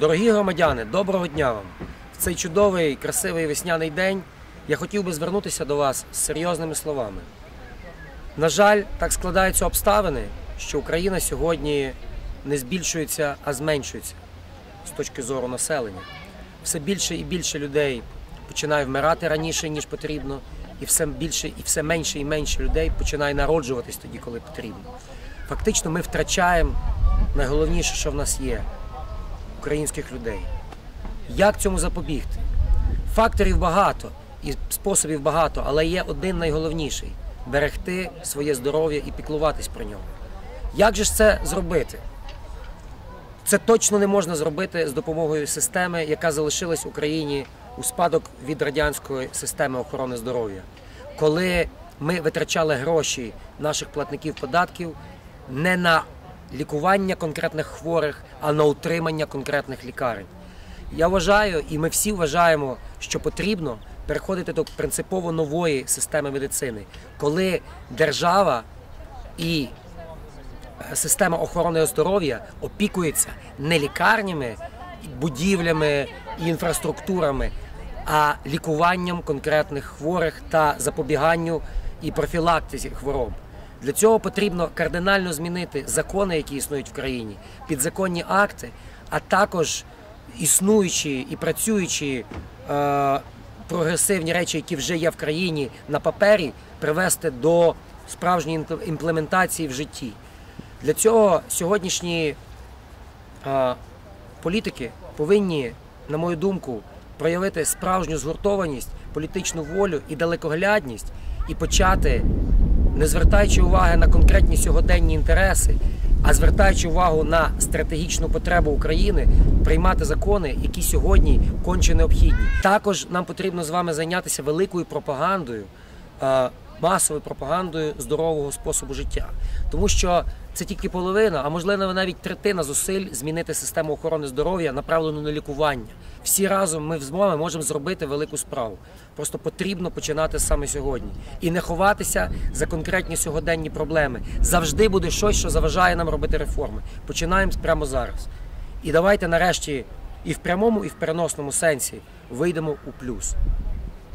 Дорогі громадяни, доброго дня вам! В цей чудовий, красивий весняний день я хотів би звернутися до вас з серйозними словами. На жаль, так складаються обставини, що Україна сьогодні не збільшується, а зменшується з точки зору населення. Все більше і більше людей починає вмирати раніше, ніж потрібно, і все більше і все менше і менше людей починає народжуватись тоді, коли потрібно. Фактично, ми втрачаємо найголовніше, що в нас є українських людей. Як цьому запобігти? Факторів багато і способів багато, але є один найголовніший берегти своє здоров'я і піклуватись про нього. Як же ж це зробити? Це точно не можна зробити з допомогою системи, яка залишилась в Україні у спадок від радянської системи охорони здоров'я, коли ми витрачали гроші наших платників податків не на лікування конкретних хворих, а на утримання конкретних лікарень. Я вважаю, і ми всі вважаємо, що потрібно переходити до принципово нової системи медицини, коли держава і е, система охорони здоров'я опікується не лікарнями, будівлями і інфраструктурами, а лікуванням конкретних хворих та запобіганню і профілактиці хвороб. Для цього потрібно кардинально змінити закони, які існують в країні, підзаконні акти, а також існуючі і працюючі е, прогресивні речі, які вже є в країні на папері, привести до справжньої імплементації в житті. Для цього сьогоднішні е, політики повинні, на мою думку, проявити справжню згуртованість, політичну волю і далекоглядність і почати, не звертаючи уваги на конкретні сьогоденні інтереси, а звертаючи увагу на стратегічну потребу України, приймати закони, які сьогодні конче необхідні. Також нам потрібно з вами зайнятися великою пропагандою. е, Масовою пропагандою здорового способу життя, тому що це тільки половина, а можливо навіть третина зусиль змінити систему охорони здоров'я, направлену на лікування. Всі разом ми в змові можемо зробити велику справу. Просто потрібно починати саме сьогодні і не ховатися за конкретні сьогоденні проблеми. Завжди буде щось, що заважає нам робити реформи. Починаємо прямо зараз. І давайте нарешті і в прямому, і в переносному сенсі вийдемо у плюс.